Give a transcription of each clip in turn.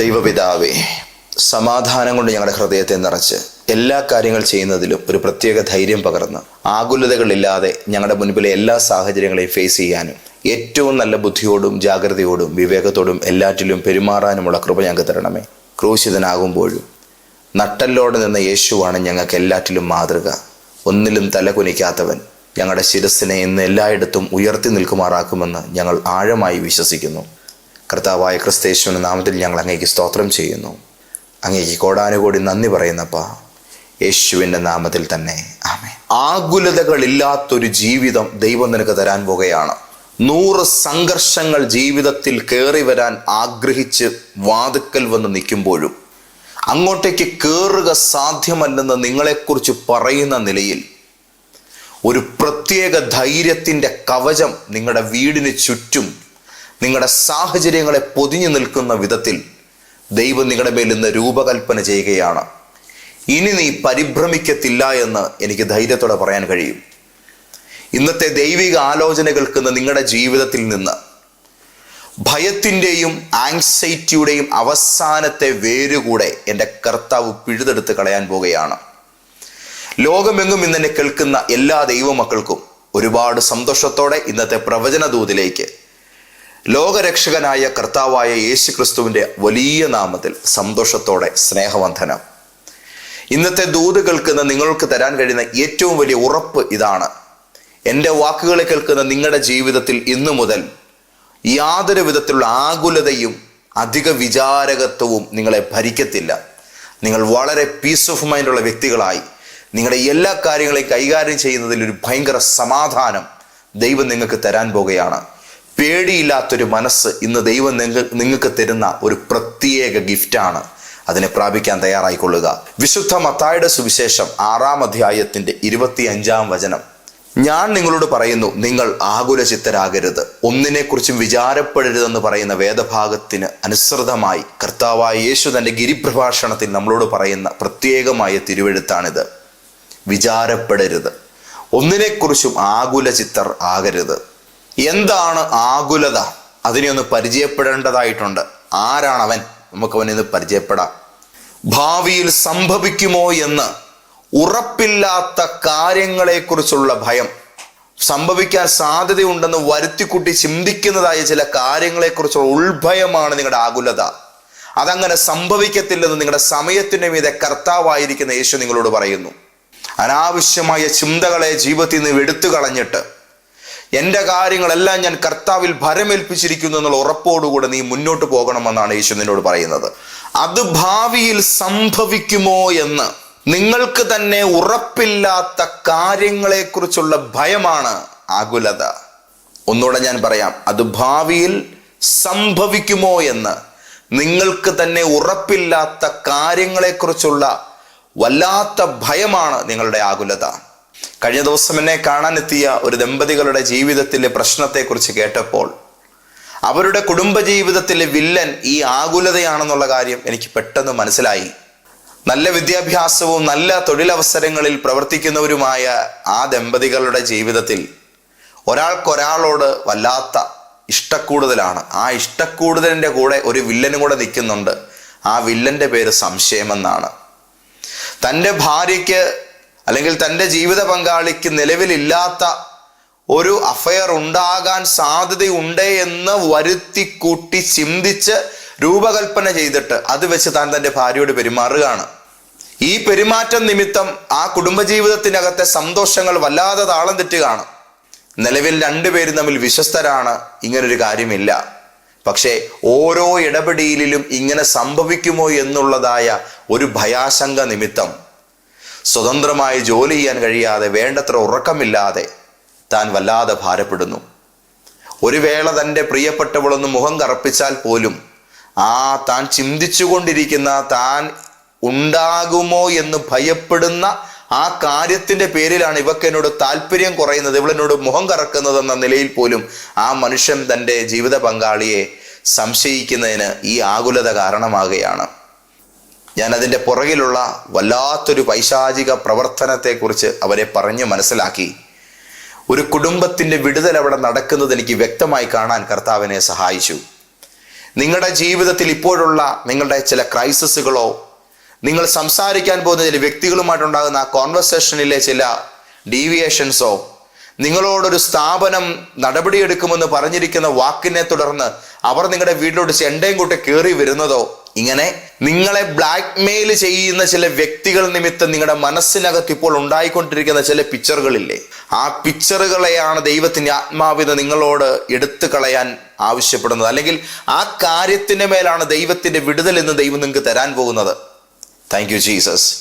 ദൈവപിതാവേ സമാധാനം കൊണ്ട് ഞങ്ങളുടെ ഹൃദയത്തെ നിറച്ച് എല്ലാ കാര്യങ്ങൾ ചെയ്യുന്നതിലും ഒരു പ്രത്യേക ധൈര്യം പകർന്ന് ആകുലതകളില്ലാതെ ഞങ്ങളുടെ മുൻപിലെ എല്ലാ സാഹചര്യങ്ങളെയും ഫേസ് ചെയ്യാനും ഏറ്റവും നല്ല ബുദ്ധിയോടും ജാഗ്രതയോടും വിവേകത്തോടും എല്ലാറ്റിലും പെരുമാറാനുമുള്ള കൃപ ഞങ്ങൾക്ക് തരണമേ. ക്രൂശിതനാകുമ്പോഴും നട്ടല്ലോടെ നിന്ന യേശുവാണ് ഞങ്ങൾക്ക് എല്ലാറ്റിലും മാതൃക. ഒന്നിലും തലകുനിക്കാത്തവൻ ഞങ്ങളുടെ ശിരസിനെ ഇന്ന് എല്ലായിടത്തും ഉയർത്തി നിൽക്കുമാറാക്കുമെന്ന് ഞങ്ങൾ ആഴമായി വിശ്വസിക്കുന്നു. കർത്താവായ ക്രിസ്തേശ്വരന്റെ നാമത്തിൽ ഞങ്ങൾ അങ്ങേക്ക് സ്തോത്രം ചെയ്യുന്നു. അങ്ങേക്ക് കോടാനുകൂടി നന്ദി പറയുന്നപ്പ. യേശുവിന്റെ നാമത്തിൽ തന്നെ. ആമേ ആകുലതകളില്ലാത്തൊരു ജീവിതം ദൈവം നിനക്ക് തരാൻ പോകുകയാണ്. നൂറ് സംഘർഷങ്ങൾ ജീവിതത്തിൽ കയറി വരാൻ ആഗ്രഹിച്ച് വാതുക്കൽ വന്ന് നിൽക്കുമ്പോഴും അങ്ങോട്ടേക്ക് കയറുക സാധ്യമല്ലെന്ന് നിങ്ങളെക്കുറിച്ച് പറയുന്ന നിലയിൽ ഒരു പ്രത്യേക ധൈര്യത്തിന്റെ കവചം നിങ്ങളുടെ വീടിന് ചുറ്റും നിങ്ങളുടെ സാഹചര്യങ്ങളെ പൊതിഞ്ഞു നിൽക്കുന്ന വിധത്തിൽ ദൈവം നിങ്ങളുടെ മേൽ ഇന്ന് രൂപകൽപ്പന ചെയ്യുകയാണ്. ഇനി നീ പരിഭ്രമിക്കത്തില്ല എന്ന് എനിക്ക് ധൈര്യത്തോടെ പറയാൻ കഴിയും. ഇന്നത്തെ ദൈവിക ആലോചനകൾക്ക് നിങ്ങളുടെ ജീവിതത്തിൽ നിന്ന് ഭയത്തിന്റെയും ആങ്സൈറ്റിയുടെയും അവസാനത്തെ വേരുകൂടെ എന്റെ കർത്താവ് പിഴുതെടുത്ത് കളയാൻ പോവുകയാണ് ലോകമെങ്ങും ഇന്നെ കേൾക്കുന്ന എല്ലാ ദൈവമക്കൾക്കും ഒരുപാട് സന്തോഷത്തോടെ ഇന്നത്തെ പ്രവചന ദൂതിലേക്ക് ലോകരക്ഷകനായ കർത്താവായ യേശു ക്രിസ്തുവിന്റെ വലിയ നാമത്തിൽ സന്തോഷത്തോടെ സ്നേഹവന്ധനം ഇന്നത്തെ ദൂത് കേൾക്കുന്ന നിങ്ങൾക്ക് തരാൻ കഴിയുന്ന ഏറ്റവും വലിയ ഉറപ്പ് ഇതാണ്. എന്റെ വാക്കുകളെ കേൾക്കുന്ന നിങ്ങളുടെ ജീവിതത്തിൽ ഇന്നു മുതൽ യാതൊരു വിധത്തിലുള്ള ആകുലതയും അധിക വിചാരകത്വവും നിങ്ങളെ ഭരിക്കത്തില്ല. നിങ്ങൾ വളരെ പീസ് ഓഫ് മൈൻഡുള്ള വ്യക്തികളായി. നിങ്ങളുടെ എല്ലാ കാര്യങ്ങളെയും കൈകാര്യം ചെയ്യുന്നതിൽ ഒരു ഭയങ്കര സമാധാനം ദൈവം നിങ്ങൾക്ക് തരാൻ പോകുകയാണ് പേടിയില്ലാത്തൊരു മനസ്സ് ഇന്ന് ദൈവം നിങ്ങൾ നിങ്ങൾക്ക് തരുന്ന ഒരു പ്രത്യേക ഗിഫ്റ്റാണ്. അതിനെ പ്രാപിക്കാൻ തയ്യാറായിക്കൊള്ളുക. വിശുദ്ധ മത്തായുടെ സുവിശേഷം ആറാം അധ്യായത്തിന്റെ ഇരുപത്തി അഞ്ചാം വചനം. ഞാൻ നിങ്ങളോട് പറയുന്നു നിങ്ങൾ ആകുല ചിത്തരാകരുത് ഒന്നിനെക്കുറിച്ചും വിചാരപ്പെടരുതെന്ന് പറയുന്ന വേദഭാഗത്തിന് അനുസൃതമായി കർത്താവായ യേശു തന്റെ ഗിരിപ്രഭാഷണത്തിൽ നമ്മളോട് പറയുന്ന പ്രത്യേകമായ തിരുവെഴുത്താണിത്. വിചാരപ്പെടരുത്. ഒന്നിനെക്കുറിച്ചും ആകുല ചിത്തർ ആകരുത്. എന്താണ് ആകുലത? അതിനെ ഒന്ന് പരിചയപ്പെടേണ്ടതായിട്ടുണ്ട്. ആരാണ് അവൻ നമുക്ക് അവനിന്ന് പരിചയപ്പെടാം. ഭാവിയിൽ സംഭവിക്കുമോ എന്ന് ഉറപ്പില്ലാത്ത കാര്യങ്ങളെക്കുറിച്ചുള്ള ഭയം. സംഭവിക്കാൻ സാധ്യതയുണ്ടെന്ന് വരുത്തിക്കുട്ടി ചിന്തിക്കുന്നതായ ചില കാര്യങ്ങളെക്കുറിച്ചുള്ള ഉൾഭയമാണ് നിങ്ങളുടെ ആകുലത. അതങ്ങനെ സംഭവിക്കത്തില്ലെന്ന് നിങ്ങളുടെ സമയത്തിന്റെ മീതെ കർത്താവായിരിക്കുന്ന യേശു നിങ്ങളോട് പറയുന്നു. അനാവശ്യമായ ചിന്തകളെ ജീവിതത്തിൽ നിന്ന് എടുത്തു കളഞ്ഞിട്ട് എന്റെ കാര്യങ്ങളെല്ലാം ഞാൻ കർത്താവിൽ ഭരമേൽപ്പിച്ചിരിക്കുന്നു എന്നുള്ള ഉറപ്പോടുകൂടെ നീ മുന്നോട്ട് പോകണമെന്നാണ് യേശു നിന്നോട് പറയുന്നത്. അത് ഭാവിയിൽ സംഭവിക്കുമോ എന്ന് നിങ്ങൾക്ക് തന്നെ ഉറപ്പില്ലാത്ത കാര്യങ്ങളെക്കുറിച്ചുള്ള ഭയമാണ് ആകുലത. ഒന്നുകൂടെ ഞാൻ പറയാം അത് ഭാവിയിൽ സംഭവിക്കുമോ എന്ന് നിങ്ങൾക്ക് തന്നെ ഉറപ്പില്ലാത്ത കാര്യങ്ങളെക്കുറിച്ചുള്ള വല്ലാത്ത ഭയമാണ് നിങ്ങളുടെ ആകുലത. കഴിഞ്ഞ ദിവസം എന്നെ കാണാനെത്തിയ ഒരു ദമ്പതികളുടെ ജീവിതത്തിലെ പ്രശ്നത്തെക്കുറിച്ച് കേട്ടപ്പോൾ അവരുടെ കുടുംബജീവിതത്തിലെ വില്ലൻ ഈ ആകുലതയാണെന്നുള്ള കാര്യം എനിക്ക് പെട്ടെന്ന് മനസ്സിലായി. നല്ല വിദ്യാഭ്യാസവും നല്ല തൊഴിലവസരങ്ങളിൽ പ്രവർത്തിക്കുന്നവരുമായ ആ ദമ്പതികളുടെ ജീവിതത്തിൽ ഒരാൾക്കൊരാളോട് വല്ലാത്ത ഇഷ്ടക്കൂടുതലാണ്. ആ ഇഷ്ടക്കൂടുതലിന്റെ കൂടെ ഒരു വില്ലനും കൂടെ നിൽക്കുന്നുണ്ട്. ആ വില്ലന്റെ പേര് സംശയമെന്നാണ്. തന്റെ ഭാര്യയ്ക്ക് അല്ലെങ്കിൽ തന്റെ ജീവിത പങ്കാളിക്ക് നിലവിലില്ലാത്ത ഒരു അഫയർ ഉണ്ടാകാൻ സാധ്യതയുണ്ട് എന്ന് വരുത്തി കൂട്ടി ചിന്തിച്ച് രൂപകൽപ്പന ചെയ്തിട്ട് അത് വെച്ച് താൻ തന്റെ ഭാര്യയോട് പെരുമാറുകയാണ്. ഈ പെരുമാറ്റം നിമിത്തം ആ കുടുംബജീവിതത്തിനകത്തെ സന്തോഷങ്ങൾ വല്ലാതെ താളം തെറ്റുകയാണ്. നിലവിൽ രണ്ടുപേരും തമ്മിൽ വിശ്വസ്തരാണ് ഇങ്ങനൊരു കാര്യമില്ല. പക്ഷേ ഓരോ ഇടപെടലിലും ഇങ്ങനെ സംഭവിക്കുമോ എന്നുള്ളതായ ഒരു ഭയാശങ്ക നിമിത്തം. സ്വതന്ത്രമായി ജോലി ചെയ്യാൻ കഴിയാതെ വേണ്ടത്ര ഉറക്കമില്ലാതെ താൻ വല്ലാതെ ഭാരപ്പെടുന്നു. ഒരു വേള തന്റെ പ്രിയപ്പെട്ടവളൊന്ന് മുഖം കറപ്പിച്ചാൽ പോലും ആ താൻ ചിന്തിച്ചുകൊണ്ടിരിക്കുന്ന താൻ ഉണ്ടാകുമോ എന്ന് ഭയപ്പെടുന്ന ആ കാര്യത്തിന്റെ പേരിലാണ് ഇവക്ക് എന്നോട് താല്പര്യം കുറയുന്നത്. ഇവളെന്നോട് മുഖം കറക്കുന്നതെന്ന നിലയിൽ പോലും ആ മനുഷ്യൻ തന്റെ ജീവിത പങ്കാളിയെ സംശയിക്കുന്നതിന് ഈ ആകുലത കാരണമാകുകയാണ്. ഞാൻ അതിന്റെ പുറകിലുള്ള വല്ലാത്തൊരു പൈശാചിക പ്രവർത്തനത്തെക്കുറിച്ച് അവരെ പറഞ്ഞു മനസ്സിലാക്കി. ഒരു കുടുംബത്തിന്റെ വിടുതൽ അവിടെ നടക്കുന്നത് എനിക്ക് വ്യക്തമായി കാണാൻ കർത്താവിനെ സഹായിച്ചു. നിങ്ങളുടെ ജീവിതത്തിൽ ഇപ്പോഴുള്ള നിങ്ങളുടെ ചില ക്രൈസിസുകളോ നിങ്ങൾ സംസാരിക്കാൻ പോകുന്ന ചില വ്യക്തികളുമായിട്ടുണ്ടാകുന്ന ആ കോൺവെർസേഷനിലെ ചില ഡീവിയേഷൻസോ നിങ്ങളോടൊരു സ്ഥാപനം നടപടിയെടുക്കുമെന്ന് പറഞ്ഞിരിക്കുന്ന വാക്കിനെ തുടർന്ന് അവർ നിങ്ങളുടെ വീട്ടിലോട്ട് ചെണ്ടയും കൂട്ടി കയറി വരുന്നതോ ഇങ്ങനെ നിങ്ങളെ ബ്ലാക്ക് മെയിൽ ചെയ്യുന്ന ചില വ്യക്തികൾ നിമിത്തം നിങ്ങളുടെ മനസ്സിനകത്ത് ഇപ്പോൾ ഉണ്ടായിക്കൊണ്ടിരിക്കുന്ന ചില പിക്ചറുകളില്ലേ ആ പിക്ചറുകളെയാണ് ദൈവത്തിന്റെ ആത്മാവിന് നിങ്ങളോട് എടുത്തു കളയാൻ ആവശ്യപ്പെടുന്നത്. അല്ലെങ്കിൽ ആ കാര്യത്തിന്റെ മേലാണ് ദൈവത്തിന്റെ വിടുതൽ എന്ന് ദൈവം നിങ്ങൾക്ക് തരാൻ പോകുന്നത്. താങ്ക് യു ജീസസ്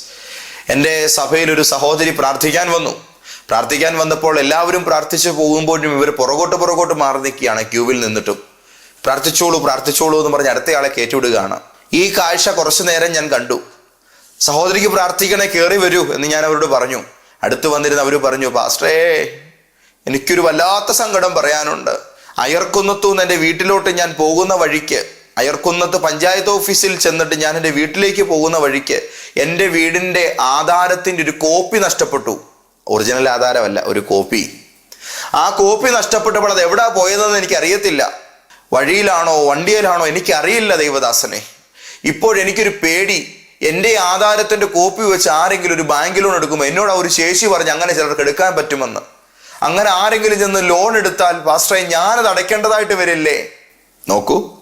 എന്റെ സഭയിൽ ഒരു സഹോദരി പ്രാർത്ഥിക്കാൻ വന്നു. പ്രാർത്ഥിക്കാൻ വന്നപ്പോൾ എല്ലാവരും പ്രാർത്ഥിച്ചു പോകുമ്പോഴും ഇവർ പുറകോട്ട് പുറകോട്ട് മാറി നിൽക്കുകയാണ് ക്യൂവിൽ നിന്നിട്ടും. പ്രാർത്ഥിച്ചോളൂ പ്രാർത്ഥിച്ചോളൂ എന്ന് പറഞ്ഞ് അടുത്തയാളെ കയറ്റിവിടുകയാണ്. ഈ കാഴ്ച കുറച്ചു നേരം ഞാൻ കണ്ടു. സഹോദരിക്ക് പ്രാർത്ഥിക്കണേ കയറി വരൂ എന്ന് ഞാൻ അവരോട് പറഞ്ഞു. അടുത്ത് വന്നിരുന്ന് അവർ പറഞ്ഞു പാസ്റ്ററേ എനിക്കൊരു വല്ലാത്ത സങ്കടം പറയാനുണ്ട്. അയർക്കുന്നത്തു നിന്ന് എന്റെ വീട്ടിലോട്ട് ഞാൻ പോകുന്ന വഴിക്ക് അയർക്കുന്നത്ത് പഞ്ചായത്ത് ഓഫീസിൽ ചെന്നിട്ട് ഞാൻ എന്റെ വീട്ടിലേക്ക് പോകുന്ന വഴിക്ക് എന്റെ വീടിന്റെ ആധാരത്തിന്റെ ഒരു കോപ്പി നഷ്ടപ്പെട്ടു. ഒറിജിനൽ ആധാരമല്ല ഒരു കോപ്പി. ആ കോപ്പി നഷ്ടപ്പെട്ടപ്പോൾ അത് എവിടാ പോയതെന്ന് എനിക്കറിയത്തില്ല. വഴിയിലാണോ വണ്ടിയിലാണോ എനിക്കറിയില്ല ദൈവദാസനെ. ഇപ്പോഴെനിക്കൊരു പേടി. എന്റെ ആധാരത്തിന്റെ കോപ്പി വെച്ച് ആരെങ്കിലും ഒരു ബാങ്ക് ലോൺ എടുക്കുമ്പോൾ എന്നോട് ഒരു ശേഷി പറഞ്ഞ് അങ്ങനെ ചിലർക്ക് എടുക്കാൻ പറ്റുമെന്ന്. അങ്ങനെ ആരെങ്കിലും ചെന്ന് ലോൺ എടുത്താൽ ഫാസ്റ്റായി ഞാനത് അടയ്ക്കേണ്ടതായിട്ട് വരില്ലേ? നോക്കൂ.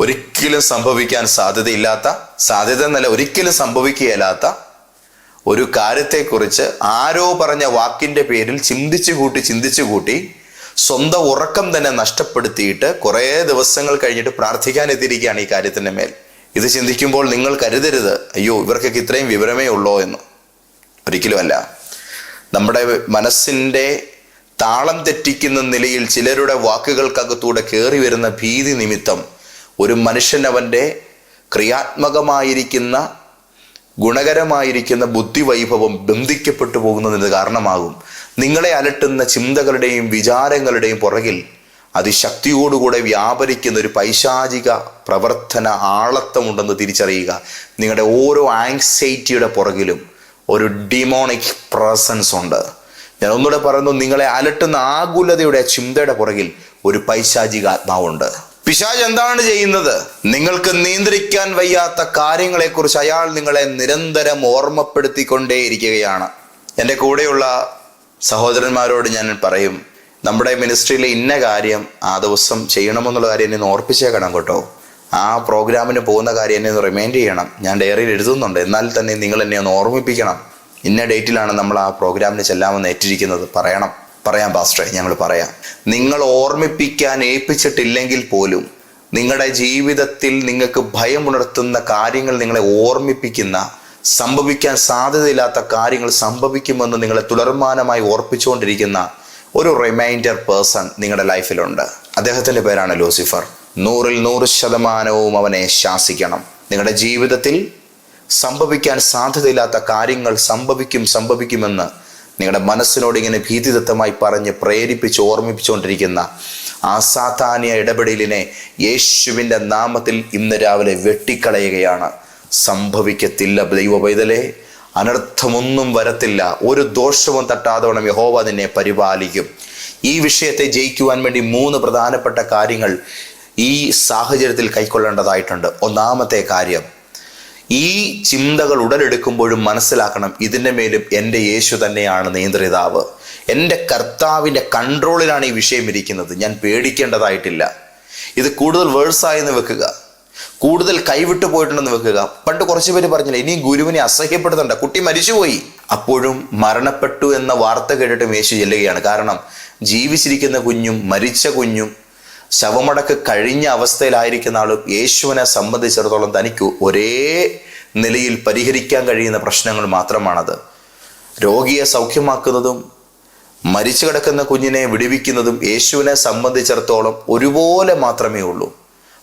ഒരിക്കലും സംഭവിക്കാൻ സാധ്യതയില്ലാത്ത സാധ്യത എന്നല്ല ഒരിക്കലും സംഭവിക്കുകയില്ലാത്ത ഒരു കാര്യത്തെക്കുറിച്ച് ആരോ പറഞ്ഞ വാക്കിന്റെ പേരിൽ ചിന്തിച്ചു കൂട്ടി ചിന്തിച്ചു കൂട്ടി സ്വന്തം ഉറക്കം തന്നെ നഷ്ടപ്പെടുത്തിയിട്ട് കുറേ ദിവസങ്ങൾ കഴിഞ്ഞിട്ട് പ്രാർത്ഥിക്കാൻ എത്തിയിരിക്കുകയാണ് ഈ കാര്യത്തിന്റെ മേൽ. ഇത് ചിന്തിക്കുമ്പോൾ നിങ്ങൾ കരുതരുത്. അയ്യോ ഇവർക്കൊക്കെ ഇത്രയും വിവരമേ ഉള്ളോ എന്ന്. ഒരിക്കലുമല്ല. നമ്മുടെ മനസ്സിന്റെ താളം തെറ്റിക്കുന്ന നിലയിൽ ചിലരുടെ വാക്കുകൾക്കകത്തൂടെ കയറി വരുന്ന ഭീതി നിമിത്തം ഒരു മനുഷ്യൻ അവന്റെ ക്രിയാത്മകമായിരിക്കുന്ന ഗുണകരമായിരിക്കുന്ന ബുദ്ധിവൈഭവം ബന്ധിക്കപ്പെട്ടു പോകുന്നതിന് കാരണമാകും. നിങ്ങളെ അലട്ടുന്ന ചിന്തകളുടെയും വിചാരങ്ങളുടെയും പുറകിൽ അതിശക്തിയോടുകൂടെ വ്യാപരിക്കുന്ന ഒരു പൈശാചിക പ്രവർത്തന ആളത്വമുണ്ടെന്ന് തിരിച്ചറിയുക. നിങ്ങളുടെ ഓരോ ആങ്സൈറ്റിയുടെ പുറകിലും ഒരു ഡിമോണിക് പ്രസൻസ് ഉണ്ട്. ഞാൻ ഒന്നുകൂടെ പറയുന്നു നിങ്ങളെ അലട്ടുന്ന ആകുലതയുടെ ചിന്തയുടെ പുറകിൽ ഒരു പൈശാചിക ആത്മാവുണ്ട്. പിശാജ് എന്താണ് ചെയ്യുന്നത്? നിങ്ങൾക്ക് നിയന്ത്രിക്കാൻ വയ്യാത്ത കാര്യങ്ങളെക്കുറിച്ച് അയാൾ നിങ്ങളെ നിരന്തരം ഓർമ്മപ്പെടുത്തിക്കൊണ്ടേയിരിക്കുകയാണ്. എന്റെ കൂടെയുള്ള സഹോദരന്മാരോട് ഞാൻ പറയും നമ്മുടെ മിനിസ്ട്രിയിലെ ഇന്ന കാര്യം ആ ദിവസം ചെയ്യണമെന്നുള്ള കാര്യം എന്നെ ഓർപ്പിച്ചേക്കണം കേട്ടോ. ആ പ്രോഗ്രാമിന് പോകുന്ന കാര്യം എന്നെ ഒന്ന് റിമൈൻഡ് ചെയ്യണം. ഞാൻ ഡയറിയിൽ എഴുതുന്നുണ്ട്. എന്നാൽ തന്നെ നിങ്ങൾ എന്നെ ഒന്ന് ഓർമ്മിപ്പിക്കണം. ഇന്ന ഡേറ്റിലാണ് നമ്മൾ ആ പ്രോഗ്രാമിന് ചെല്ലാമെന്ന് ഏറ്റിരിക്കുന്നത്. പറയണം. പറയാം പാസ്റ്ററെ ഞങ്ങൾ പറയാം. നിങ്ങൾ ഓർമ്മിപ്പിക്കാൻ ഏൽപ്പിച്ചിട്ടില്ലെങ്കിൽ പോലും നിങ്ങളുടെ ജീവിതത്തിൽ നിങ്ങൾക്ക് ഭയമുണർത്തുന്ന കാര്യങ്ങൾ നിങ്ങളെ ഓർമ്മിപ്പിക്കുന്ന സംഭവിക്കാൻ സാധ്യതയില്ലാത്ത കാര്യങ്ങൾ സംഭവിക്കുമെന്ന് നിങ്ങളെ തുടർമാനമായി ഓർപ്പിച്ചുകൊണ്ടിരിക്കുന്ന ഒരു റിമൈൻഡർ പേഴ്സൺ നിങ്ങളുടെ ലൈഫിലുണ്ട് അദ്ദേഹത്തിന്റെ പേരാണ് ലൂസിഫർ. നൂറിൽ നൂറ് ശതമാനവും അവനെ ശാസിക്കണം. നിങ്ങളുടെ ജീവിതത്തിൽ സംഭവിക്കാൻ സാധ്യതയില്ലാത്ത കാര്യങ്ങൾ സംഭവിക്കും സംഭവിക്കുമെന്ന് നിങ്ങളുടെ മനസ്സിനോട് ഇങ്ങനെ ഭീതിദത്തമായി പറഞ്ഞ് പ്രേരിപ്പിച്ച് ഓർമ്മിപ്പിച്ചുകൊണ്ടിരിക്കുന്ന ആ സാധാന്യ ഇടപെടലിനെ യേശുവിന്റെ നാമത്തിൽ ഇന്ന് രാവിലെ വെട്ടിക്കളയുകയാണ്. സംഭവിക്കത്തില്ല ദൈവ പൈതലേ അനർത്ഥമൊന്നും വരത്തില്ല. ഒരു ദോഷവും തട്ടാതോണം യഹോവ നിന്നെ പരിപാലിക്കും. ഈ വിഷയത്തെ ജയിക്കുവാൻ വേണ്ടി മൂന്ന് പ്രധാനപ്പെട്ട കാര്യങ്ങൾ ഈ സാഹചര്യത്തിൽ കൈക്കൊള്ളേണ്ടതായിട്ടുണ്ട്. ഒന്നാമത്തെ കാര്യം ഈ ചിന്തകൾ ഉടലെടുക്കുമ്പോഴും മനസ്സിലാക്കണം ഇതിന്റെ മേലും എന്റെ യേശു തന്നെയാണ് നിയന്ത്രിതാവ്. എന്റെ കർത്താവിന്റെ കൺട്രോളിലാണ് ഈ വിഷയം ഇരിക്കുന്നത്. ഞാൻ പേടിക്കേണ്ടതായിട്ടില്ല. ഇത് കൂടുതൽ വേഴ്സായെന്ന് വെക്കുക. കൂടുതൽ കൈവിട്ടു പോയിട്ടുണ്ടെന്ന് വെക്കുക. പണ്ട് കുറച്ച് പേര് പറഞ്ഞില്ല ഇനിയും ഗുരുവിനെ അസഹ്യപ്പെടുത്തണ്ട. കുട്ടി മരിച്ചുപോയി. അപ്പോഴും മരണപ്പെട്ടു എന്ന വാർത്ത കേട്ടിട്ടും യേശു ചെല്ലുകയാണ്. കാരണം ജീവിച്ചിരിക്കുന്ന കുഞ്ഞും മരിച്ച കുഞ്ഞും ശവമടക്ക് കഴിഞ്ഞ അവസ്ഥയിലായിരിക്കുന്ന ആളും യേശുവിനെ സംബന്ധിച്ചിടത്തോളം തനിക്ക് ഒരേ നിലയിൽ പരിഹരിക്കാൻ കഴിയുന്ന പ്രശ്നങ്ങൾ മാത്രമാണത്. രോഗിയെ സൗഖ്യമാക്കുന്നതും മരിച്ചു കിടക്കുന്ന കുഞ്ഞിനെ വിടുവിക്കുന്നതും യേശുവിനെ സംബന്ധിച്ചിടത്തോളം ഒരുപോലെ മാത്രമേ ഉള്ളൂ.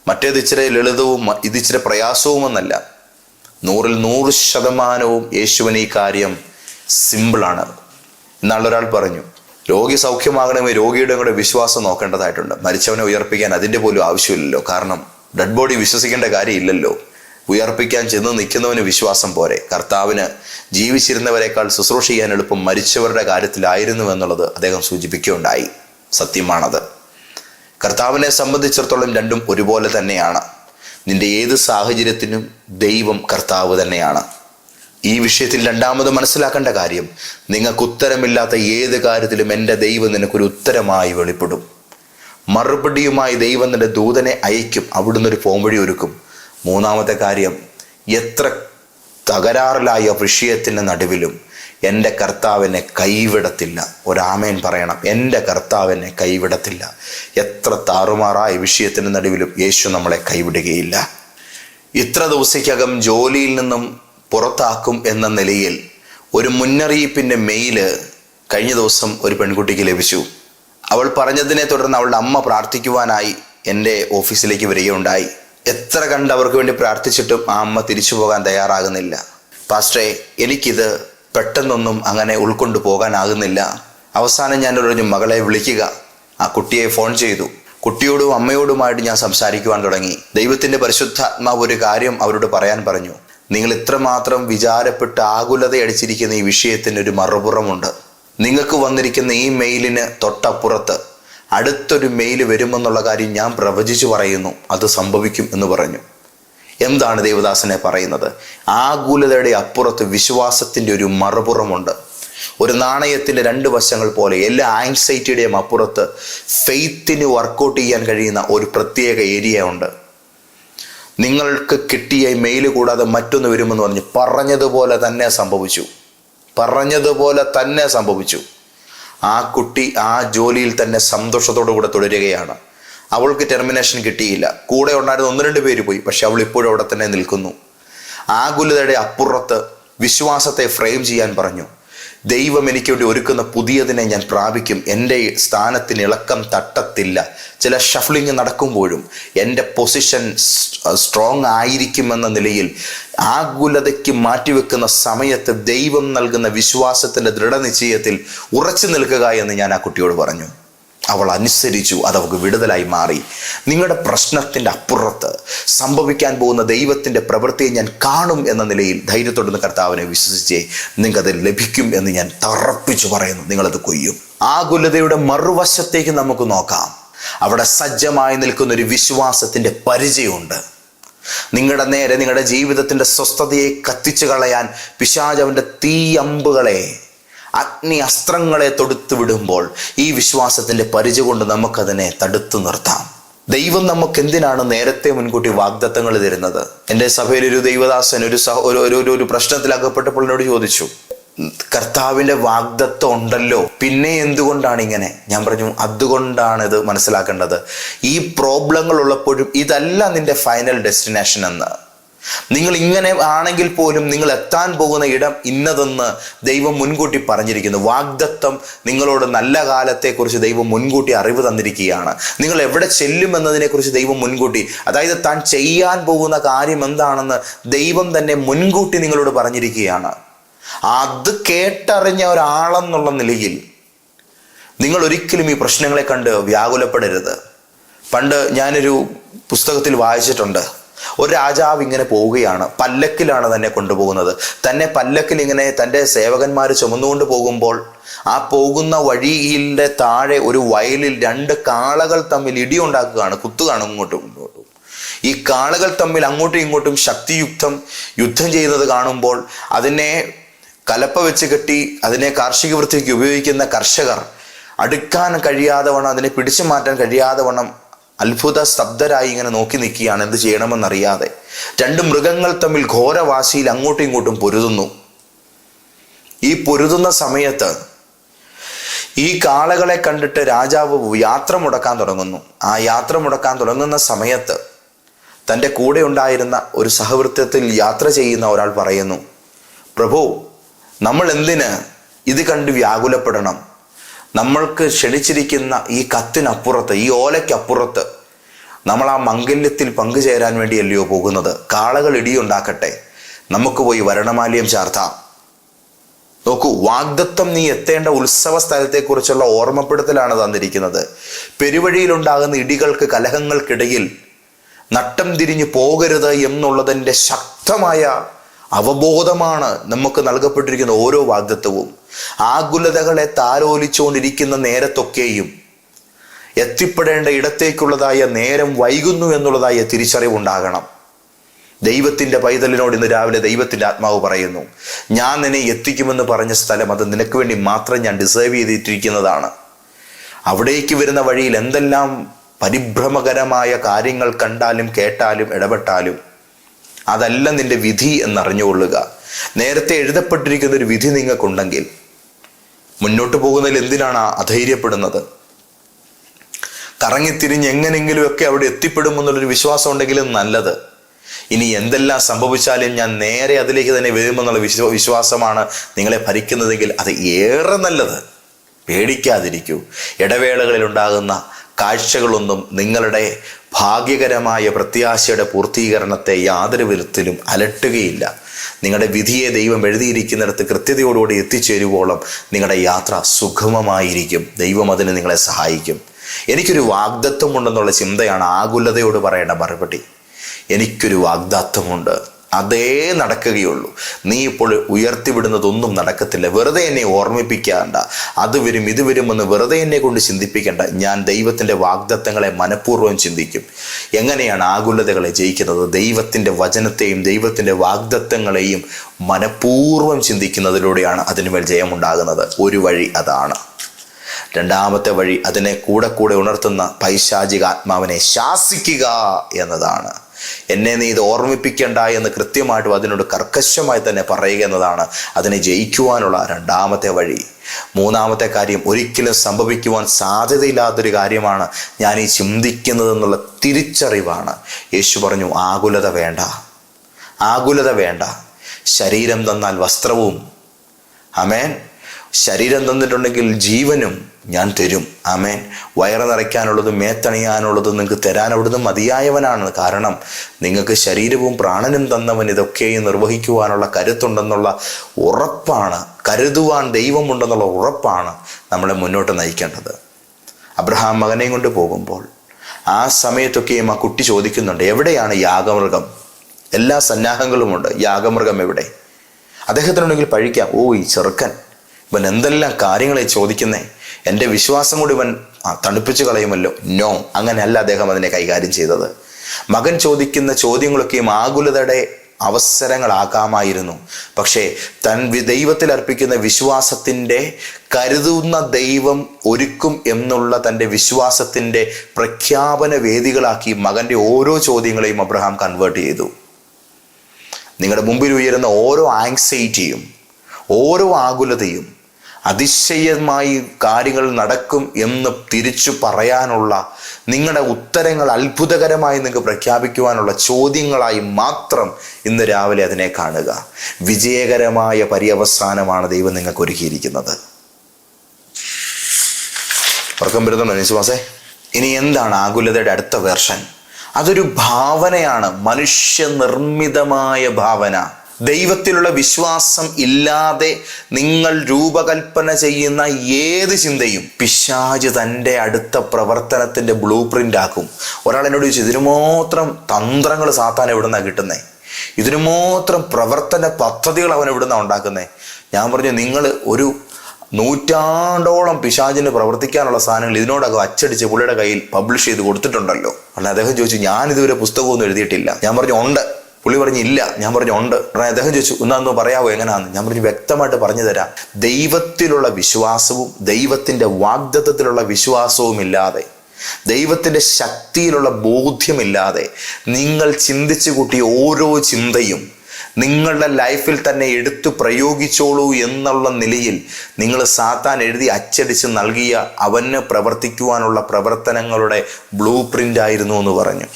മറ്റേത് ഇച്ചിരി ലളിതവും ഇത് ഇച്ചിരി പ്രയാസവുമെന്നല്ല. നൂറിൽ നൂറ് ശതമാനവും യേശുവിന് ഈ കാര്യം സിമ്പിളാണ്. എന്നാളൊരാൾ പറഞ്ഞു രോഗി സൗഖ്യമാകണമെങ്കിൽ രോഗിയുടെ കൂടെ വിശ്വാസം നോക്കേണ്ടതായിട്ടുണ്ട്. മരിച്ചവനെ ഉയർപ്പിക്കാൻ അതിന്റെ പോലും ആവശ്യമില്ലല്ലോ. കാരണം ഡെഡ് ബോഡി വിശ്വസിക്കേണ്ട കാര്യമില്ലല്ലോ. ഉയർപ്പിക്കാൻ ചെന്ന് നിൽക്കുന്നവന് വിശ്വാസം പോരെ. കർത്താവിന് ജീവിച്ചിരുന്നവരെക്കാൾ ശുശ്രൂഷ ചെയ്യാൻ എളുപ്പം മരിച്ചവരുടെ കാര്യത്തിലായിരുന്നു എന്നുള്ളത് അദ്ദേഹം സൂചിപ്പിക്കുകയുണ്ടായി. സത്യമാണത്. കർത്താവിനെ സംബന്ധിച്ചിടത്തോളം രണ്ടും ഒരുപോലെ തന്നെയാണ്. നിന്റെ ഏത് സാഹചര്യത്തിനും ദൈവം കർത്താവ് തന്നെയാണ്. ഈ വിഷയത്തിൽ രണ്ടാമത് മനസ്സിലാക്കേണ്ട കാര്യം നിങ്ങൾക്ക് ഉത്തരമില്ലാത്ത ഏത് കാര്യത്തിലും എന്റെ ദൈവം നിനക്കൊരു ഉത്തരമായി വെളിപ്പെടും. മറുപടിയുമായി ദൈവം നിന്റെ ദൂതനെ അയക്കും അവിടുന്ന് ഒരു പോംവഴി ഒരുക്കും. മൂന്നാമത്തെ കാര്യം എത്ര തകരാറിലായ വിഷയത്തിന്റെ നടുവിലും. എന്റെ കർത്താവിനെ കൈവിടത്തില്ല. ഒരാമേൻ പറയണം. എന്റെ കർത്താവിനെ കൈവിടത്തില്ല. എത്ര താറുമാറായ വിഷയത്തിന്റെ നടുവിലും യേശു നമ്മളെ കൈവിടുകയില്ല. ഇത്ര ദിവസക്കകം ജോലിയിൽ നിന്നും പുറത്താക്കും എന്ന നിലയിൽ ഒരു മുന്നറിയിപ്പിന്റെ മെയിൽ കഴിഞ്ഞ ദിവസം ഒരു പെൺകുട്ടിക്ക് ലഭിച്ചു. അവൾ പറഞ്ഞതിനെ തുടർന്ന് അവളുടെ അമ്മ പ്രാർത്ഥിക്കുവാനായി എന്റെ ഓഫീസിലേക്ക് വരികയുണ്ടായി. എത്ര കണ്ട് അവർക്ക് വേണ്ടി പ്രാർത്ഥിച്ചിട്ടും ആ അമ്മ തിരിച്ചു പോകാൻ തയ്യാറാകുന്നില്ല. പാസ്റ്ററെ എനിക്കിത് പെട്ടെന്നൊന്നും അങ്ങനെ ഉൾക്കൊണ്ടു പോകാനാകുന്നില്ല. അവസാനം ഞാൻ ഒരു മകളെ വിളിക്കുക. ആ കുട്ടിയെ ഫോൺ ചെയ്തു. കുട്ടിയോടും അമ്മയോടുമായിട്ട് ഞാൻ സംസാരിക്കുവാൻ തുടങ്ങി. ദൈവത്തിന്റെ പരിശുദ്ധാത്മാവ് ഒരു കാര്യം അവരോട് പറയാൻ പറഞ്ഞു. നിങ്ങൾ ഇത്രമാത്രം വിചാരപ്പെട്ട് ആകുലതയടിച്ചിരിക്കുന്ന ഈ വിഷയത്തിന് ഒരു മറുപുറമുണ്ട്. നിങ്ങൾക്ക് വന്നിരിക്കുന്ന ഈ മെയിലിന് തൊട്ടപ്പുറത്ത് അടുത്തൊരു മെയിൽ വരുമെന്നുള്ള കാര്യം ഞാൻ പ്രവചിച്ചു പറയുന്നു. അത് സംഭവിക്കും എന്ന് പറഞ്ഞു. എന്താണ് ദേവദാസനെ പറയുന്നത്? ആകുലതയുടെ അപ്പുറത്ത് വിശ്വാസത്തിന്റെ ഒരു മറുപുറമുണ്ട്. ഒരു നാണയത്തിന്റെ രണ്ട് വശങ്ങൾ പോലെ എല്ലാ ആങ്സൈറ്റിയുടെയും അപ്പുറത്ത് ഫെയ്ത്തിന് വർക്കൗട്ട് ചെയ്യാൻ കഴിയുന്ന ഒരു പ്രത്യേക ഏരിയ ഉണ്ട്. നിങ്ങൾക്ക് കിട്ടിയ മെയിൽ കൂടാതെ മറ്റൊന്ന് വരുമെന്ന് പറഞ്ഞ് പറഞ്ഞതുപോലെ തന്നെ സംഭവിച്ചു. പറഞ്ഞതുപോലെ തന്നെ സംഭവിച്ചു. ആ കുട്ടി ആ ജോലിയിൽ തന്നെ സന്തോഷത്തോടു കൂടെ തുടരുകയാണ്. അവൾക്ക് ടെർമിനേഷൻ കിട്ടിയില്ല. കൂടെ ഉണ്ടായിരുന്ന ഒന്ന് രണ്ട് പേര് പോയി. പക്ഷെ അവൾ ഇപ്പോഴും അവിടെ തന്നെ നിൽക്കുന്നു. ആകുലതയുടെ അപ്പുറത്ത് വിശ്വാസത്തെ ഫ്രെയിം ചെയ്യാൻ പറഞ്ഞു. ദൈവം എനിക്ക് വേണ്ടി ഒരുക്കുന്ന പുതിയതിനെ ഞാൻ പ്രാപിക്കും. എന്റെ സ്ഥാനത്തിന് ഇളക്കം തട്ടത്തില്ല. ചില ഷഫ്ലിങ് നടക്കുമ്പോഴും എന്റെ പൊസിഷൻ സ്ട്രോങ് ആയിരിക്കുമെന്ന നിലയിൽ ആകുലതയ്ക്ക് മാറ്റിവെക്കുന്ന സമയത്ത് ദൈവം നൽകുന്ന വിശ്വാസത്തിന്റെ ദൃഢനിശ്ചയത്തിൽ ഉറച്ചു നിൽക്കുക എന്ന് ഞാൻ ആ കുട്ടിയോട് പറഞ്ഞു. അവൾ അനുസരിച്ചു അത് അവൾക്ക് വിടുതലായി മാറി. നിങ്ങളുടെ പ്രശ്നത്തിന്റെ അപ്പുറത്ത് സംഭവിക്കാൻ പോകുന്ന ദൈവത്തിന്റെ പ്രവൃത്തിയെ ഞാൻ കാണും എന്ന നിലയിൽ ധൈര്യത്തോടുന്ന കർത്താവിനെ വിശ്വസിച്ചേ നിങ്ങൾക്കത് ലഭിക്കും എന്ന് ഞാൻ തറപ്പിച്ചു പറയുന്നു. നിങ്ങളത് കൊയ്യും. ആകുലതയുടെ മറുവശത്തേക്ക് നമുക്ക് നോക്കാം. അവിടെ സജ്ജമായി നിൽക്കുന്ന ഒരു വിശ്വാസത്തിന്റെ പരിചയമുണ്ട്. നിങ്ങളുടെ നേരെ നിങ്ങളുടെ ജീവിതത്തിന്റെ സ്വസ്ഥതയെ കത്തിച്ചു കളയാൻ പിശാചവന്റെ തീയമ്പുകളെ അഗ്നി അസ്ത്രങ്ങളെ തൊടുത്തു വിടുമ്പോൾ ഈ വിശ്വാസത്തിന്റെ പരിചയ കൊണ്ട് നമുക്കതിനെ തടുത്തു നിർത്താം. ദൈവം നമുക്ക് എന്തിനാണ് നേരത്തെ മുൻകൂട്ടി വാഗ്ദത്തങ്ങൾ തരുന്നത്? എന്റെ സഭയിൽ ഒരു ദൈവദാസൻ ഒരു സഹ ഒരു ഒരു ഒരു- പ്രശ്നത്തിൽ അകപ്പെട്ടപ്പോൾ എന്നോട് ചോദിച്ചു കർത്താവിന്റെ വാഗ്ദത്വം ഉണ്ടല്ലോ. പിന്നെ എന്തുകൊണ്ടാണ് ഇങ്ങനെ? ഞാൻ പറഞ്ഞു അതുകൊണ്ടാണ് ഇത് മനസ്സിലാക്കേണ്ടത്. ഈ പ്രോബ്ലങ്ങൾ ഉള്ളപ്പോഴും ഇതല്ല നിന്റെ ഫൈനൽ ഡെസ്റ്റിനേഷൻ എന്ന്. നിങ്ങൾ ഇങ്ങനെ ആണെങ്കിൽ പോലും നിങ്ങൾ എത്താൻ പോകുന്ന ഇടം ഇന്നതെന്ന് ദൈവം മുൻകൂട്ടി പറഞ്ഞിരിക്കുന്നു. വാഗ്ദത്തം നിങ്ങളോട് നല്ല കാലത്തെക്കുറിച്ച് ദൈവം മുൻകൂട്ടി അറിവ് തന്നിരിക്കുകയാണ്. നിങ്ങൾ എവിടെ ചെല്ലുമെന്നതിനെക്കുറിച്ച് ദൈവം മുൻകൂട്ടി അതായത് താൻ ചെയ്യാൻ പോകുന്ന കാര്യം എന്താണെന്ന് ദൈവം തന്നെ മുൻകൂട്ടി നിങ്ങളോട് പറഞ്ഞിരിക്കുകയാണ്. അത് കേട്ടറിഞ്ഞ ഒരാളെന്നുള്ള നിലയിൽ നിങ്ങൾ ഒരിക്കലും ഈ പ്രശ്നങ്ങളെ കണ്ട് വ്യാകുലപ്പെടരുത്. പണ്ട് ഞാനൊരു പുസ്തകത്തിൽ വായിച്ചിട്ടുണ്ട്. ഒരു രാജാവ് ഇങ്ങനെ പോവുകയാണ്. പല്ലക്കിലാണ് തന്നെ കൊണ്ടുപോകുന്നത്. തന്നെ പല്ലക്കിൽ ഇങ്ങനെ തന്റെ സേവകന്മാർ ചുമന്നുകൊണ്ട് പോകുമ്പോൾ ആ പോകുന്ന വഴിയിലെ താഴെ ഒരു വയലിൽ രണ്ട് കാളകൾ തമ്മിൽ ഇടിയുണ്ടാക്കുകയാണ് കുത്തുകയാണ് ഇങ്ങോട്ടും ഇങ്ങോട്ടും. ഈ കാളകൾ തമ്മിൽ അങ്ങോട്ടും ഇങ്ങോട്ടും ശക്തിയുക്തം യുദ്ധം ചെയ്യുന്നത് കാണുമ്പോൾ അതിനെ കലപ്പ വെച്ച് കെട്ടി അതിനെ കാർഷിക വൃത്തിക്ക് ഉപയോഗിക്കുന്ന കർഷകർ അടുക്കാൻ കഴിയാതെ വണ്ണം അതിനെ പിടിച്ചു മാറ്റാൻ കഴിയാതെ വണ്ണം അത്ഭുത സ്തബ്ധരായി ഇങ്ങനെ നോക്കി നിൽക്കുകയാണ്. എന്ത് ചെയ്യണമെന്നറിയാതെ. രണ്ട് മൃഗങ്ങൾ തമ്മിൽ ഘോരവാശിയിൽ അങ്ങോട്ടും ഇങ്ങോട്ടും പൊരുതുന്നു. ഈ പൊരുതുന്ന സമയത്ത് ഈ കാളകളെ കണ്ടിട്ട് രാജാവ് യാത്ര മുടക്കാൻ തുടങ്ങുന്നു. ആ യാത്ര മുടക്കാൻ തുടങ്ങുന്ന സമയത്ത് തന്റെ കൂടെ ഉണ്ടായിരുന്ന ഒരു സഹവൃത്തത്തിൽ യാത്ര ചെയ്യുന്ന ഒരാൾ പറയുന്നു പ്രഭു നമ്മൾ എന്തിന് ഇത് കണ്ട് വ്യാകുലപ്പെടണം? നമ്മൾക്ക് ക്ഷണിച്ചിരിക്കുന്ന ഈ കത്തിനപ്പുറത്ത് ഈ ഓലയ്ക്കപ്പുറത്ത് നമ്മൾ ആ മംഗല്യത്തിൽ പങ്കുചേരാൻ വേണ്ടിയല്ലയോ പോകുന്നത്? കാളകൾ ഇടിയുണ്ടാക്കട്ടെ. നമുക്ക് പോയി വരണമാലിയം ചാർത്താം. നോക്കൂ വാഗ്ദത്വം നീ എത്തേണ്ട ഉത്സവ സ്ഥലത്തെക്കുറിച്ചുള്ള ഓർമ്മപ്പെടുത്തലാണ് തന്നിരിക്കുന്നത്. പെരുവഴിയിലുണ്ടാകുന്ന ഇടികൾക്ക് കലഹങ്ങൾക്കിടയിൽ നട്ടം തിരിഞ്ഞു പോകരുത് എന്നുള്ളതിന്റെ ശക്തമായ അവബോധമാണ് നമുക്ക് നൽകപ്പെട്ടിരിക്കുന്ന ഓരോ വാഗ്ദത്വവും ആകുലതകളെ താലോലിച്ചുകൊണ്ടിരിക്കുന്ന നേരത്തൊക്കെയും എത്തിപ്പെടേണ്ട ഇടത്തേക്കുള്ളതായ നേരം വൈകുന്നു എന്നുള്ളതായ തിരിച്ചറിവുണ്ടാകണം. ദൈവത്തിന്റെ പൈതലിനോട് ഇന്ന് രാവിലെ ദൈവത്തിന്റെ ആത്മാവ് പറയുന്നു ഞാൻ നിന്നെ എത്തിക്കുമെന്ന് പറഞ്ഞ സ്ഥലം അത് നിനക്ക് വേണ്ടി മാത്രം ഞാൻ ഡിസേർവ് ചെയ്തിട്ടിരിക്കുന്നതാണ്. അവിടേക്ക് വരുന്ന വഴിയിൽ എന്തെല്ലാം പരിഭ്രമകരമായ കാര്യങ്ങൾ കണ്ടാലും കേട്ടാലും ഇടപെട്ടാലും അതല്ല നിന്റെ വിധി എന്നറിഞ്ഞുകൊള്ളുക. നേരത്തെ എഴുതപ്പെട്ടിരിക്കുന്ന ഒരു വിധി നിങ്ങൾക്കുണ്ടെങ്കിൽ മുന്നോട്ട് പോകുന്നതിൽ എന്തിനാണ് അധൈര്യപ്പെടുന്നത്? കറങ്ങിത്തിരിഞ്ഞ് എങ്ങനെങ്കിലുമൊക്കെ അവിടെ എത്തിപ്പെടുമെന്നുള്ളൊരു വിശ്വാസം ഉണ്ടെങ്കിലും നല്ലത്. ഇനി എന്തെല്ലാം സംഭവിച്ചാലും ഞാൻ നേരെ അതിലേക്ക് തന്നെ വരുമെന്നുള്ള വിശ്വ വിശ്വാസമാണ് നിങ്ങളെ ഭരിക്കുന്നതെങ്കിൽ അത് ഏറെ നല്ലത്. പേടിക്കാതിരിക്കൂ. ഇടവേളകളിൽ ഉണ്ടാകുന്ന കാഴ്ചകളൊന്നും നിങ്ങളുടെ ഭാഗ്യകരമായ പ്രത്യാശയുടെ പൂർത്തീകരണത്തെ യാതൊരു വിധത്തിലും അലട്ടുകയില്ല. നിങ്ങളുടെ വിധിയെ ദൈവം എഴുതിയിരിക്കുന്നിടത്ത് കൃത്യതയോടുകൂടി എത്തിച്ചേരുവോളം നിങ്ങളുടെ യാത്ര സുഗമമായിരിക്കും. ദൈവം അതിന് നിങ്ങളെ സഹായിക്കും. എനിക്കൊരു വാഗ്ദത്വം ഉണ്ടെന്നുള്ള ചിന്തയാണ് ആകുലതയോട് പറയേണ്ട മറുപടി. എനിക്കൊരു വാഗ്ദാത്വമുണ്ട്. അതേ നടക്കുകയുള്ളൂ. നീ ഇപ്പോൾ ഉയർത്തിവിടുന്നതൊന്നും നടക്കത്തില്ല. വെറുതെ എന്നെ ഓർമ്മിപ്പിക്കാണ്ട. അത് വരും ഇത് വരുമെന്ന് വെറുതെ എന്നെ കൊണ്ട് ചിന്തിപ്പിക്കേണ്ട. ഞാൻ ദൈവത്തിന്റെ വാഗ്ദത്തങ്ങളെ മനഃപൂർവം ചിന്തിക്കും. എങ്ങനെയാണ് ആകുലതകളെ ജയിക്കുന്നത്? ദൈവത്തിന്റെ വചനത്തെയും ദൈവത്തിന്റെ വാഗ്ദത്തങ്ങളെയും മനഃപൂർവം ചിന്തിക്കുന്നതിലൂടെയാണ് അതിനുമേൽ ജയമുണ്ടാകുന്നത്. ഒരു വഴി അതാണ്. രണ്ടാമത്തെ വഴി അതിനെ കൂടെ കൂടെ ഉണർത്തുന്ന പൈശാചിക ആത്മാവിനെ ശാസിക്കുക എന്നതാണ്. എന്നെ നീ ഇത് ഓർമ്മിപ്പിക്കേണ്ട എന്ന് കൃത്യമായിട്ടും അതിനോട് കർക്കശമായി തന്നെ പറയുക എന്നതാണ് അതിനെ ജയിക്കുവാനുള്ള രണ്ടാമത്തെ വഴി. മൂന്നാമത്തെ കാര്യം ഒരിക്കലും സംഭവിക്കുവാൻ സാധ്യതയില്ലാത്തൊരു കാര്യമാണ് ഞാൻ ഈ ചിന്തിക്കുന്നതെന്നുള്ള തിരിച്ചറിവാണ്. യേശു പറഞ്ഞു ആകുലത വേണ്ട. ആകുലത വേണ്ട. ശരീരം തന്നാൽ വസ്ത്രവും. അമേൻ ശരീരം തന്നിട്ടുണ്ടെങ്കിൽ ജീവനും ഞാൻ തരും. ആമേൻ. വയറ് നിറയ്ക്കാനുള്ളതും മേത്തണിയാനുള്ളതും നിങ്ങൾക്ക് തരാൻ അവിടുന്ന് മതിയായവനാണ്. കാരണം നിങ്ങൾക്ക് ശരീരവും പ്രാണനും തന്നവൻ ഇതൊക്കെയും നിർവഹിക്കുവാനുള്ള കരുത്തുണ്ടെന്നുള്ള ഉറപ്പാണ്. കരുതുവാൻ ദൈവമുണ്ടെന്നുള്ള ഉറപ്പാണ് നമ്മളെ മുന്നോട്ട് നയിക്കേണ്ടത്. അബ്രഹാം മകനെയും കൊണ്ട് പോകുമ്പോൾ ആ സമയത്തൊക്കെയും ആ കുട്ടി ചോദിക്കുന്നുണ്ട് എവിടെയാണ് യാഗമൃഗം? എല്ലാ സന്നാഹങ്ങളുമുണ്ട്. യാഗമൃഗം എവിടെ? അദ്ദേഹത്തിനുണ്ടെങ്കിൽ പഴിക്കാം. ഓ ഈ ചെറുക്കൻ. ഇവൻ എന്തെല്ലാം കാര്യങ്ങളെ ചോദിക്കുന്നേ? എന്റെ വിശ്വാസം ഇവൻ തണുപ്പിച്ചു കളയുമല്ലോ. നോ. അങ്ങനെയല്ല അദ്ദേഹം അതിനെ കൈകാര്യം ചെയ്തത്. മകൻ ചോദിക്കുന്ന ചോദ്യങ്ങളൊക്കെയും ആകുലതയുടെ അവസരങ്ങളാക്കാമായിരുന്നു പക്ഷേ തൻ ദൈവത്തിൽ അർപ്പിക്കുന്ന വിശ്വാസത്തിന്റെ കരുതുന്ന ദൈവം ഒരുക്കും എന്നുള്ള തന്റെ വിശ്വാസത്തിന്റെ പ്രഖ്യാപന വേദികളാക്കി മകന്റെ ഓരോ ചോദ്യങ്ങളെയും അബ്രഹാം കൺവേർട്ട് ചെയ്തു. നിങ്ങളുടെ മുമ്പിൽ ഉയരുന്ന ഓരോ ആങ്സൈറ്റിയും ഓരോ ആകുലതയും അതിശയമായി കാര്യങ്ങൾ നടക്കും എന്ന് തിരിച്ചു പറയാനുള്ള നിങ്ങളുടെ ഉത്തരങ്ങൾ അത്ഭുതകരമായി നിങ്ങൾക്ക് പ്രഖ്യാപിക്കുവാനുള്ള ചോദ്യങ്ങളായി മാത്രം ഇന്ന് രാവിലെ അതിനെ കാണുക. വിജയകരമായ പര്യവസാനമാണ് ദൈവം നിങ്ങൾക്ക് ഒരുക്കിയിരിക്കുന്നത്. ഉറക്കം വരുന്നുണ്ടോ നിശ്വാസേ ഇനി എന്താണ് ആകുലതയുടെ അടുത്ത വേർഷൻ? അതൊരു ഭാവനയാണ്. മനുഷ്യനിർമ്മിതമായ ഭാവന. ദൈവത്തിലുള്ള വിശ്വാസം ഇല്ലാതെ നിങ്ങൾ രൂപകൽപ്പന ചെയ്യുന്ന ഏത് ചിന്തയും പിശാജ് തന്റെ അടുത്ത പ്രവർത്തനത്തിന്റെ ബ്ലൂ പ്രിന്റ് ആക്കും. ഒരാൾ എന്നോട് ചോദിച്ചു ഇതിനു മാത്രം തന്ത്രങ്ങൾ സാത്താൻ എവിടുന്നാണ് കിട്ടുന്നത് ഇതിനു മാത്രം പ്രവർത്തന പദ്ധതികൾ അവൻ എവിടുന്നാണ് ഉണ്ടാക്കുന്നത് ഞാൻ പറഞ്ഞു നിങ്ങൾ ഒരു നൂറ്റാണ്ടോളം പിശാചിന് പ്രവർത്തിക്കാനുള്ള സാധനങ്ങൾ ഇതിനോടകം അച്ചടിച്ച് പുള്ളിയുടെ കയ്യിൽ പബ്ലിഷ് ചെയ്ത് കൊടുത്തിട്ടുണ്ടല്ലോ. അല്ല അദ്ദേഹം ചോദിച്ചു ഞാൻ ഇതുവരെ പുസ്തകമൊന്നും എഴുതിയിട്ടില്ല. ഞാൻ പറഞ്ഞു ഉണ്ട്. പുള്ളി പറഞ്ഞു ഇല്ല ഞാൻ പറഞ്ഞു ഉണ്ട്. ഉടനെ അദ്ദേഹം ചോദിച്ചു ഒന്നാന്ന് പറയാവോ എങ്ങനെയാന്ന് ഞാൻ പറഞ്ഞു വ്യക്തമായിട്ട് പറഞ്ഞു തരാം. ദൈവത്തിലുള്ള വിശ്വാസവും ദൈവത്തിന്റെ വാഗ്ദത്തത്തിലുള്ള വിശ്വാസവും ഇല്ലാതെ ദൈവത്തിന്റെ ശക്തിയിലുള്ള ബോധ്യമില്ലാതെ നിങ്ങൾ ചിന്തിച്ചു കൂട്ടിയ ഓരോ ചിന്തയും നിങ്ങളുടെ ലൈഫിൽ തന്നെ എടുത്തു പ്രയോഗിച്ചോളൂ എന്നുള്ള നിലയിൽ നിങ്ങൾ സാത്താൻ എഴുതി അച്ചടിച്ച് നൽകിയ അവന് പ്രവർത്തിക്കുവാനുള്ള പ്രവർത്തനങ്ങളുടെ ബ്ലൂ പ്രിന്റ് ആയിരുന്നു എന്ന് പറഞ്ഞു.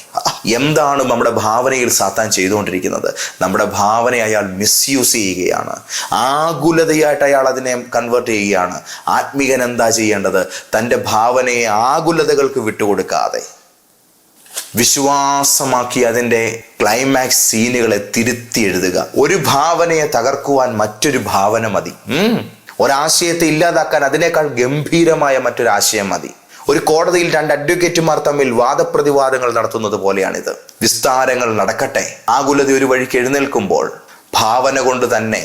എന്താണ് നമ്മുടെ ഭാവനയിൽ സാത്താൻ ചെയ്തുകൊണ്ടിരിക്കുന്നത്. നമ്മുടെ ഭാവന അയാൾ മിസ്യൂസ് ചെയ്യുകയാണ്. ആകുലതയായിട്ട് അയാൾ അതിനെ കൺവേർട്ട് ചെയ്യുകയാണ്. ആത്മീകൻ എന്താ ചെയ്യേണ്ടത്? തന്റെ ഭാവനയെ ആകുലതകൾക്ക് വിട്ടുകൊടുക്കാതെ. വിശ്വാസമാക്കി അതിന്റെ ക്ലൈമാക്സ് സീനുകളെ തിരുത്തി എഴുതുക. ഒരു ഭാവനയെ തകർക്കുവാൻ മറ്റൊരു ഭാവന മതി. ഒരാശയത്തെ ഇല്ലാതാക്കാൻ അതിനേക്കാൾ ഗംഭീരമായ മറ്റൊരാശയം മതി. ഒരു കോടതിയിൽ രണ്ട് അഡ്വക്കേറ്റുമാർ തമ്മിൽ വാദപ്രതിവാദങ്ങൾ നടത്തുന്നത് പോലെയാണിത്. വിസ്താരങ്ങൾ നടക്കട്ടെ. ആകുലത ഒരു വഴിക്ക് എഴുന്നേൽക്കുമ്പോൾ ഭാവന കൊണ്ട് തന്നെ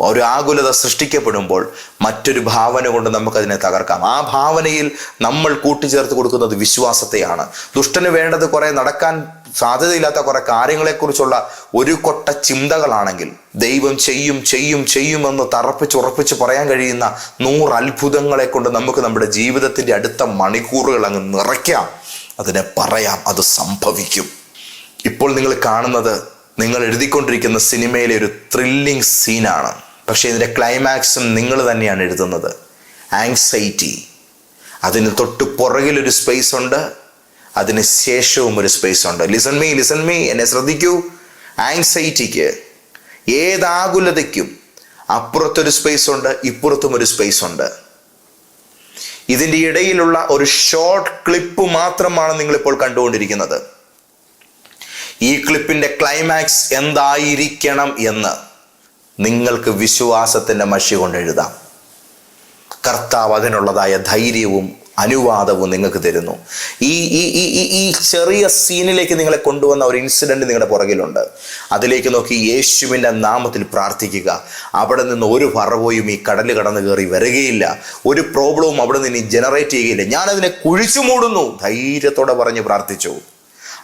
ഒരു ആകുലത സൃഷ്ടിക്കപ്പെടുമ്പോൾ മറ്റൊരു ഭാവന കൊണ്ട് നമുക്കതിനെ തകർക്കാം. ആ ഭാവനയിൽ നമ്മൾ കൂട്ടിച്ചേർത്ത് കൊടുക്കുന്നത് വിശ്വാസത്തെയാണ്. ദുഷ്ടന് വേണ്ടത് കുറെ നടക്കാൻ സാധ്യതയില്ലാത്ത കുറെ കാര്യങ്ങളെക്കുറിച്ചുള്ള ഒരു കൊട്ട ചിന്തകളാണെങ്കിൽ ദൈവം ചെയ്യും ചെയ്യും ചെയ്യുമെന്ന് തറപ്പിച്ചുറപ്പിച്ച് പറയാൻ കഴിയുന്ന നൂറ് അത്ഭുതങ്ങളെ കൊണ്ട് നമുക്ക് നമ്മുടെ ജീവിതത്തിന്റെ അടുത്ത മണിക്കൂറുകൾ അങ്ങ് നിറയ്ക്കാം. അതിനെ പറയാം അത് സംഭവിക്കും. ഇപ്പോൾ നിങ്ങൾ കാണുന്നത് നിങ്ങൾ എഴുതിക്കൊണ്ടിരിക്കുന്ന സിനിമയിലെ ഒരു ത്രില്ലിംഗ് സീനാണ് പക്ഷേ ഇതിന്റെ ക്ലൈമാക്സും നിങ്ങൾ തന്നെയാണ് എഴുതുന്നത്. ആങ്സൈറ്റി അതിന് തൊട്ട് പുറകിലൊരു സ്പേസ് ഉണ്ട്. അതിന് ശേഷവും ഒരു സ്പേസ് ഉണ്ട്. ലിസൺ മീ ലിസൺ മീ എന്നെ ശ്രദ്ധിക്കൂ. ആങ്സൈറ്റിക്ക് ഏതാകുലതയ്ക്കും അപ്പുറത്തൊരു സ്പേസ് ഉണ്ട് ഇപ്പുറത്തും ഒരു സ്പേസ് ഉണ്ട് ഇതിന്റെ ഇടയിലുള്ള ഒരു ഷോർട്ട് ക്ലിപ്പ് മാത്രമാണ് നിങ്ങളിപ്പോൾ കണ്ടുകൊണ്ടിരിക്കുന്നത്. ഈ ക്ലിപ്പിന്റെ ക്ലൈമാക്സ് എന്തായിരിക്കണം എന്ന് നിങ്ങൾക്ക് വിശ്വാസത്തിന്റെ മഷി കൊണ്ട് എഴുതാം. കർത്താവ് അതിനുള്ളതായ ധൈര്യവും അനുവാദവും നിങ്ങൾക്ക് തരുന്നു. ഈ ഈ ഈ ഈ ചെറിയ സീനിലേക്ക് നിങ്ങളെ കൊണ്ടുവന്ന ഒരു ഇൻസിഡന്റ് നിങ്ങളുടെ പുറകിലുണ്ട്. അതിലേക്ക് നോക്കി യേശുവിന്റെ നാമത്തിൽ പ്രാർത്ഥിക്കുക. അവിടെ നിന്ന് ഒരു പറവോയും ഈ കടൽ കടന്നു കയറി വരികയില്ല. ഒരു പ്രോബ്ലവും അവിടെ നിന്ന് ജനറേറ്റ് ചെയ്യുകയില്ല. ഞാനതിനെ കുഴിച്ചു മൂടുന്നു. ധൈര്യത്തോടെ പറഞ്ഞ് പ്രാർത്ഥിച്ചു.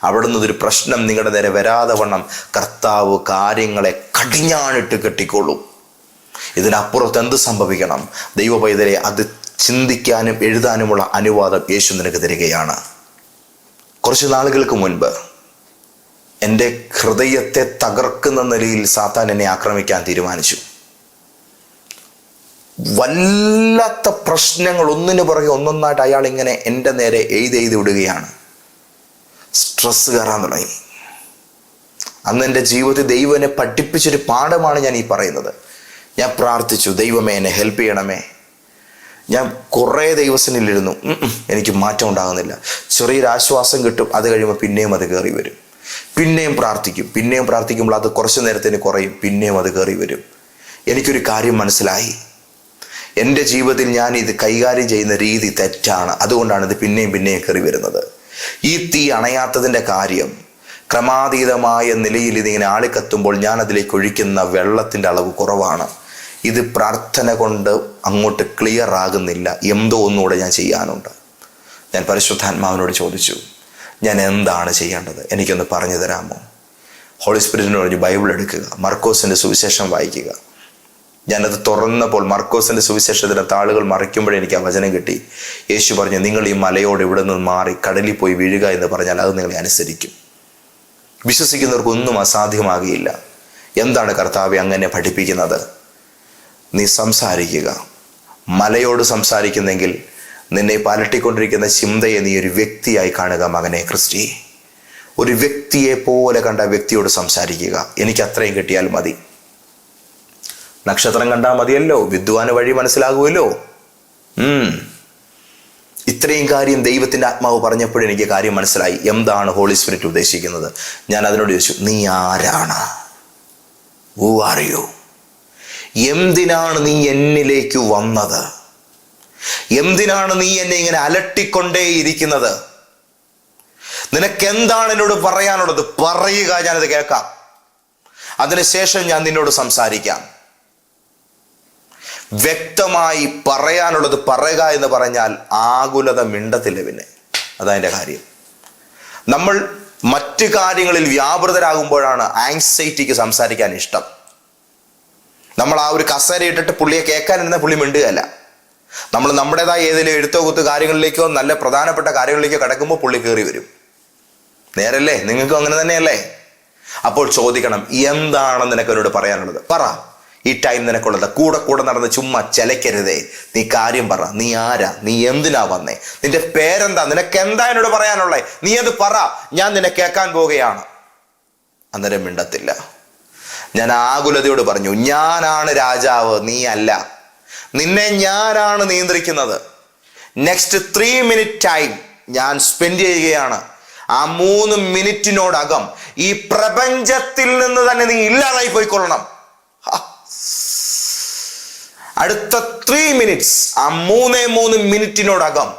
അവിടെ ഒരു പ്രശ്നം നിങ്ങളുടെ നേരെ വരാതെ വണ്ണം കർത്താവ് കാര്യങ്ങളെ കടിഞ്ഞാണിട്ട് കെട്ടിക്കൊള്ളും. ഇതിനപ്പുറത്ത് എന്ത് സംഭവിക്കണം? ദൈവ പൈതലെ അത് ചിന്തിക്കാനും എഴുതാനുമുള്ള അനുവാദം യേശു നിനക്ക് തരികയാണ്. കുറച്ച് നാളുകൾക്ക് മുൻപ് എന്റെ ഹൃദയത്തെ തകർക്കുന്ന നിലയിൽ സാത്താൻ എന്നെ ആക്രമിക്കാൻ തീരുമാനിച്ചു. വല്ലാത്ത പ്രശ്നങ്ങൾ ഒന്നിനു പുറകെ ഒന്നൊന്നായിട്ട് അയാൾ ഇങ്ങനെ എന്റെ നേരെ എഴുതി എഴുതി വിടുകയാണ്. സ്ട്രെസ് കയറാൻ തുടങ്ങി. അന്ന് എന്റെ ജീവിതത്തിൽ ദൈവനെ പഠിപ്പിച്ചൊരു പാഠമാണ് ഞാൻ ഈ പറയുന്നത്. ഞാൻ പ്രാർത്ഥിച്ചു ദൈവമേ എന്നെ ഹെൽപ്പ് ചെയ്യണമേ. ഞാൻ കുറേ ദൈവസനിലിരുന്നു എനിക്ക് മാറ്റം ഉണ്ടാകുന്നില്ല. ചെറിയൊരു ആശ്വാസം കിട്ടും. അത് കഴിയുമ്പോൾ പിന്നെയും അത് കയറി വരും. പിന്നെയും പ്രാർത്ഥിക്കും. പിന്നെയും പ്രാർത്ഥിക്കുമ്പോൾ അത് കുറച്ച് നേരത്തിന് കുറയും. പിന്നെയും അത് കയറി വരും. എനിക്കൊരു കാര്യം മനസ്സിലായി. എന്റെ ജീവിതത്തിൽ ഞാൻ ഇത് കൈകാര്യം ചെയ്യുന്ന രീതി തെറ്റാണ്. അതുകൊണ്ടാണ് ഇത് പിന്നെയും പിന്നെയും കയറി വരുന്നത്. ഈ തീ അണയാത്തതിന്റെ കാര്യം ക്രമാതീതമായ നിലയിൽ ഇതിങ്ങനെ ആളിക്കത്തുമ്പോൾ ഞാൻ അതിലേക്ക് ഒഴിക്കുന്ന വെള്ളത്തിന്റെ അളവ് കുറവാണ്. ഇത് പ്രാർത്ഥന കൊണ്ട് അങ്ങോട്ട് ക്ലിയർ ആകുന്നില്ല. എന്തോ ഒന്നുകൂടെ ഞാൻ ചെയ്യാനുണ്ട്. ഞാൻ പരിശുദ്ധാത്മാവിനോട് ചോദിച്ചു ഞാൻ എന്താണ് ചെയ്യേണ്ടത്? എനിക്കൊന്ന് പറഞ്ഞു തരാമോ? ഹോളി സ്പിരിറ്റിനോട് പറഞ്ഞു ബൈബിൾ എടുക്കുക മർക്കോസിന്റെ സുവിശേഷം വായിക്കുക. ഞാനത് തുറന്നപ്പോൾ മർക്കോസിന്റെ സുവിശേഷത്തിന്റെ താളുകൾ മറിക്കുമ്പോഴേ എനിക്ക് ആ വചനം കിട്ടി. യേശു പറഞ്ഞു നിങ്ങൾ ഈ മലയോട് ഇവിടെ നിന്ന് മാറി കടലിൽ പോയി വീഴുക എന്ന് പറഞ്ഞാൽ അത് നിങ്ങളെ അനുസരിക്കും. വിശ്വസിക്കുന്നവർക്കൊന്നും അസാധ്യമാകില്ല. എന്താണ് കർത്താവെ അങ്ങനെ പഠിപ്പിക്കുന്നത്? നീ സംസാരിക്കുക. മലയോട് സംസാരിക്കുന്നെങ്കിൽ നിന്നെ പാലട്ടിക്കൊണ്ടിരിക്കുന്ന ചിന്തയെ നീ ഒരു വ്യക്തിയായി കാണുക മകനെ ക്രിസ്റ്റി. ഒരു വ്യക്തിയെ പോലെ കണ്ട വ്യക്തിയോട് സംസാരിക്കുക. എനിക്ക് അത്രയും കിട്ടിയാൽ മതി. നക്ഷത്രം കണ്ടാൽ മതിയല്ലോ. വിദ്വാന് വഴി മനസ്സിലാകുമല്ലോ. ഇത്രയും കാര്യം ദൈവത്തിന്റെ ആത്മാവ് പറഞ്ഞപ്പോഴും എനിക്ക് കാര്യം മനസ്സിലായി. എന്താണ് ഹോളി സ്പിരിറ്റ് ഉദ്ദേശിക്കുന്നത്? ഞാൻ അതിനോട് ചോദിച്ചു നീ ആരാണ്? ഹൂ ആർ എന്തിനാണ് നീ എന്നിലേക്ക് വന്നത്? എന്തിനാണ് നീ എന്നെ ഇങ്ങനെ അലട്ടിക്കൊണ്ടേയിരിക്കുന്നത്? നിനക്ക് എന്താണ് എന്നോട് പറയാനുള്ളത്? പറയുക ഞാനത് കേൾക്കാം. അതിനുശേഷം ഞാൻ നിന്നോട് സംസാരിക്കാം. വ്യക്തമായി പറയാനുള്ളത് പറയുക എന്ന് പറഞ്ഞാൽ ആകുലത മിണ്ടത്തില്ല പിന്നെ. അതതിന്റെ കാര്യം. നമ്മൾ മറ്റു കാര്യങ്ങളിൽ വ്യാപൃതരാകുമ്പോഴാണ് ആങ്സൈറ്റിക്ക് സംസാരിക്കാൻ ഇഷ്ടം. നമ്മൾ ആ ഒരു കസേര ഇട്ടിട്ട് പുള്ളിയെ കേൾക്കാനിരുന്ന പുള്ളി മിണ്ടുകയല്ല. നമ്മൾ നമ്മുടേതായ ഏതെങ്കിലും എഴുത്തോ കുത്ത് കാര്യങ്ങളിലേക്കോ നല്ല പ്രധാനപ്പെട്ട കാര്യങ്ങളിലേക്കോ കിടക്കുമ്പോൾ പുള്ളി കയറി വരും. നേരല്ലേ? നിങ്ങൾക്കും അങ്ങനെ തന്നെയല്ലേ? അപ്പോൾ ചോദിക്കണം എന്താണ് നിനക്ക് എന്നോട് പറയാനുള്ളത്? പറ. ഈ ടൈം നിനക്കുള്ളത്. കൂടെ കൂടെ നടന്ന് ചുമ്മാ ചെലക്കരുതേ. നീ കാര്യം പറ. നീ ആരാ? നീ എന്തിനാ വന്നേ? നിന്റെ പേരെന്താ? നിനക്ക് എന്താ എന്നോട് പറയാനുള്ളേ? നീ അത് പറ. ഞാൻ നിന്നെ കേൾക്കാൻ പോവുകയാണ്. അന്നേരം മിണ്ടത്തില്ല. ഞാൻ ആകുലതയോട് പറഞ്ഞു ഞാനാണ് രാജാവ് നീ അല്ല. നിന്നെ ഞാനാണ് നിയന്ത്രിക്കുന്നത്. നെക്സ്റ്റ് ത്രീ മിനിറ്റ് ടൈം ഞാൻ സ്പെൻഡ് ചെയ്യുകയാണ്. ആ മൂന്ന് മിനിറ്റിനോടകം ഈ പ്രപഞ്ചത്തിൽ നിന്ന് തന്നെ നീ ഇല്ലാതായി പോയിക്കൊള്ളണം. അടുത്ത ത്രീ മിനിറ്റ്സ് ആ മൂന്നേ മൂന്ന് മിനിറ്റിനോടകം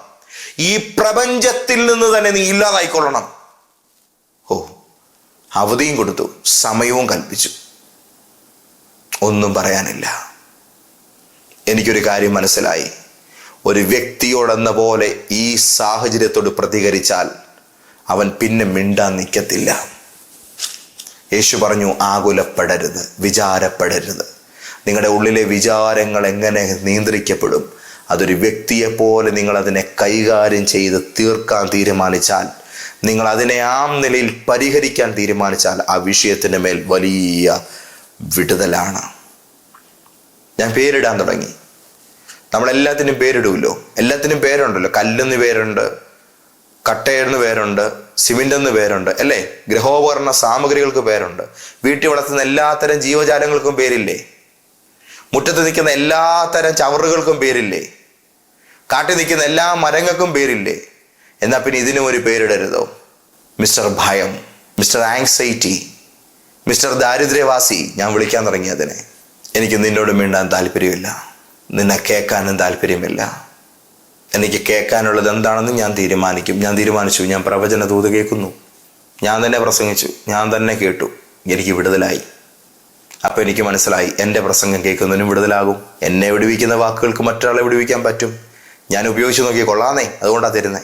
ഈ പ്രപഞ്ചത്തിൽ നിന്ന് തന്നെ നീ ഇല്ലാതായിക്കൊള്ളണം. ഓ അവധിയും കൊടുത്തു സമയവും കൽപ്പിച്ചു. ഒന്നും പറയാനില്ല. എനിക്കൊരു കാര്യം മനസ്സിലായി. ഒരു വ്യക്തിയോടെന്ന പോലെ ഈ സാഹചര്യത്തോട് പ്രതികരിച്ചാൽ അവൻ പിന്നെ മിണ്ടാൻ നിൽക്കത്തില്ല. യേശു പറഞ്ഞു ആകുലപ്പെടരുത് വിചാരപ്പെടരുത്. നിങ്ങളുടെ ഉള്ളിലെ വിചാരങ്ങൾ എങ്ങനെ നിയന്ത്രിക്കപ്പെടും? അതൊരു വ്യക്തിയെപ്പോലെ നിങ്ങൾ അതിനെ കൈകാര്യം ചെയ്ത് തീർക്കാൻ തീരുമാനിച്ചാൽ നിങ്ങൾ അതിനെ ആ നിലയിൽ പരിഹരിക്കാൻ തീരുമാനിച്ചാൽ ആ വിഷയത്തിന്റെ മേൽ വലിയ വിടുതലാണ്. ഞാൻ പേരിടാൻ തുടങ്ങി. നമ്മളെല്ലാത്തിനും പേരിടുമല്ലോ എല്ലാത്തിനും പേരുണ്ടല്ലോ. കല്ലെന്ന് പേരുണ്ട് കട്ടയെന്ന് പേരുണ്ട് സിമെന്റ് എന്ന് പേരുണ്ട് അല്ലേ? ഗൃഹോപകരണ സാമഗ്രികൾക്ക് പേരുണ്ട്. വീട്ടിൽ വളർത്തുന്ന എല്ലാത്തരം ജീവജാലങ്ങൾക്കും പേരില്ലേ? മുറ്റത്ത് നിൽക്കുന്ന എല്ലാത്തരം ചവറുകൾക്കും പേരില്ലേ? കാട്ടിൽ നിൽക്കുന്ന എല്ലാ മരങ്ങൾക്കും പേരില്ലേ? എന്നാൽ പിന്നെ ഇതിനും ഒരു പേരിടരുതോ? മിസ്റ്റർ ഭയം മിസ്റ്റർ ആങ്സൈറ്റി മിസ്റ്റർ ദാരിദ്ര്യവാസി ഞാൻ വിളിക്കാൻ തുടങ്ങി അതിനെ. എനിക്ക് നിന്നോട് മിണ്ടാൻ താല്പര്യമില്ല. നിന്നെ കേൾക്കാനും താല്പര്യമില്ല. എനിക്ക് കേൾക്കാനുള്ളത് എന്താണെന്ന് ഞാൻ തീരുമാനിക്കും. ഞാൻ തീരുമാനിച്ചു. ഞാൻ പ്രവചന ദൂത് കേൾക്കുന്നു. ഞാൻ തന്നെ പ്രസംഗിച്ചു. ഞാൻ തന്നെ കേട്ടു. എനിക്ക് വിടുതലായി. അപ്പോൾ എനിക്ക് മനസ്സിലായി. എന്റെ പ്രസംഗം കേൾക്കുന്നതിനും വിടുതലാകും. എന്നെ വിടുവിക്കുന്ന വാക്കുകൾക്ക് മറ്റൊരാളെ വിടുവിക്കാൻ പറ്റും. ഞാൻ ഉപയോഗിച്ച് നോക്കി കൊള്ളാന്നേ. അതുകൊണ്ടാണ് തരുന്നത്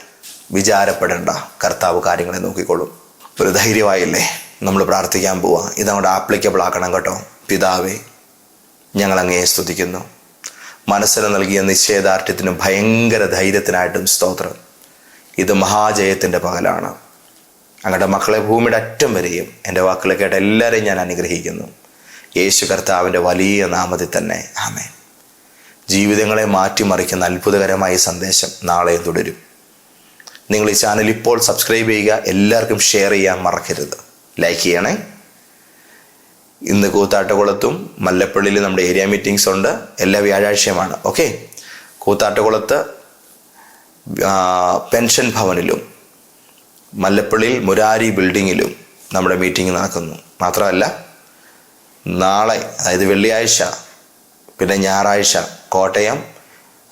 വിചാരപ്പെടേണ്ട. കർത്താവ് കാര്യങ്ങളെ നോക്കിക്കൊള്ളും. ഒരു ധൈര്യമായില്ലേ? നമ്മൾ പ്രാർത്ഥിക്കാൻ പോവാം. ഇതങ്ങോട്ട് ആപ്ലിക്കബിൾ ആക്കണം കേട്ടോ. പിതാവേ ഞങ്ങൾ അങ്ങയെ സ്തുതിക്കുന്നു. മനസ്സിന് നൽകിയ നിശ്ചയദാർഢ്യത്തിനും ഭയങ്കര ധൈര്യത്തിനായിട്ടും സ്തോത്രം. ഇത് മഹാജയത്തിന്റെ പകലാണ്. അങ്ങയുടെ മക്കളെ ഭൂമിയുടെ അറ്റം വരെയും എന്റെ വാക്കുകൾ കേട്ട എല്ലാവരെയും ഞാൻ അനുഗ്രഹിക്കുന്നു. യേശു കർത്താവിന്റെ വലിയ നാമത്തിൽ തന്നെ. ആമേൻ. ജീവിതങ്ങളെ മാറ്റിമറിക്കുന്ന അത്ഭുതകരമായ സന്ദേശം നാളെയും തുടരും. നിങ്ങൾ ഈ ചാനൽ ഇപ്പോൾ സബ്സ്ക്രൈബ് ചെയ്യുക എല്ലാവർക്കും ഷെയർ ചെയ്യാൻ മറക്കരുത്. ലൈക്ക് ചെയ്യണേ. ഇന്ന് കൂത്താട്ടുകുളത്തും മല്ലപ്പള്ളിയിൽ നമ്മുടെ ഏരിയ മീറ്റിംഗ്സ് ഉണ്ട്. എല്ലാ വ്യാഴാഴ്ചയുമാണ്. ഓക്കെ കൂത്താട്ടുകുളത്ത് പെൻഷൻ ഭവനിലും മല്ലപ്പള്ളിയിൽ മുരാരി ബിൽഡിങ്ങിലും നമ്മുടെ മീറ്റിംഗ് നടക്കുന്നു. മാത്രമല്ല നാളെ അതായത് വെള്ളിയാഴ്ച പിന്നെ ഞായറാഴ്ച കോട്ടയം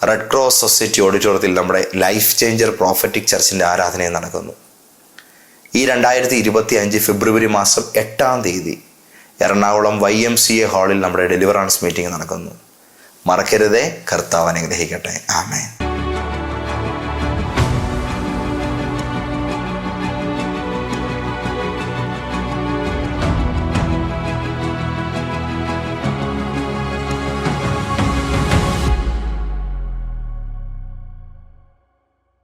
റെഡ് ക്രോസ് സൊസൈറ്റി ഓഡിറ്റോറിയത്തിൽ നമ്മുടെ ലൈഫ് ചേഞ്ചർ പ്രോഫറ്റിക് ചർച്ചിന്റെ ആരാധനയും നടക്കുന്നു. ഈ രണ്ടായിരത്തി ഇരുപത്തി അഞ്ച് ഫെബ്രുവരി മാസം എട്ടാം തീയതി Ernakulam Y M C A ഹാളിൽ നമ്മുടെ ഡെലിവറാൻസ് മീറ്റിംഗ് നടക്കുന്നു. മറക്കരുതേ കർത്താവ് അനുഗ്രഹിക്കട്ടെ. ആമേൻ.